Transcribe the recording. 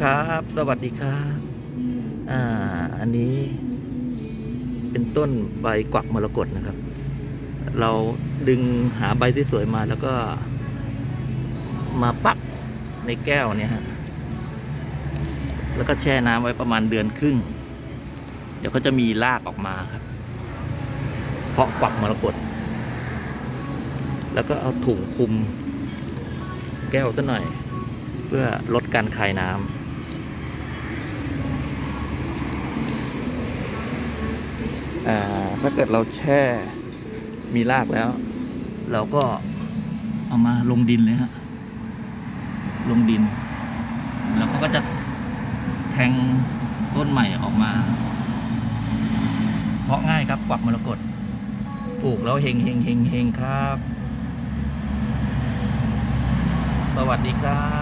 ครับ สวัสดีครับ อ่า อันนี้เป็นต้นใบกวักมรกตนะครับ เราดึงหาใบที่สวยมาแล้วก็ มาปักในแก้วเนี่ยฮะ แล้วก็แช่น้ำไว้ประมาณเดือนครึ่ง เดี๋ยวก็จะมีรากออกมาครับ เพาะกวักมรกตแล้วก็เอาถุงคลุมแก้วซะหน่อย เพื่อลดการคายน้ำอ่า ถ้าเกิดเราแช่มีรากแล้ว เราก็เอามาลงดินเลยฮะ ลงดิน แล้วเขาก็จะแทงต้นใหม่ออกมาเพราะง่ายครับกวักมรกตปลูกแล้วเฮงเฮงเฮงเฮงครับ สวัสดีครับ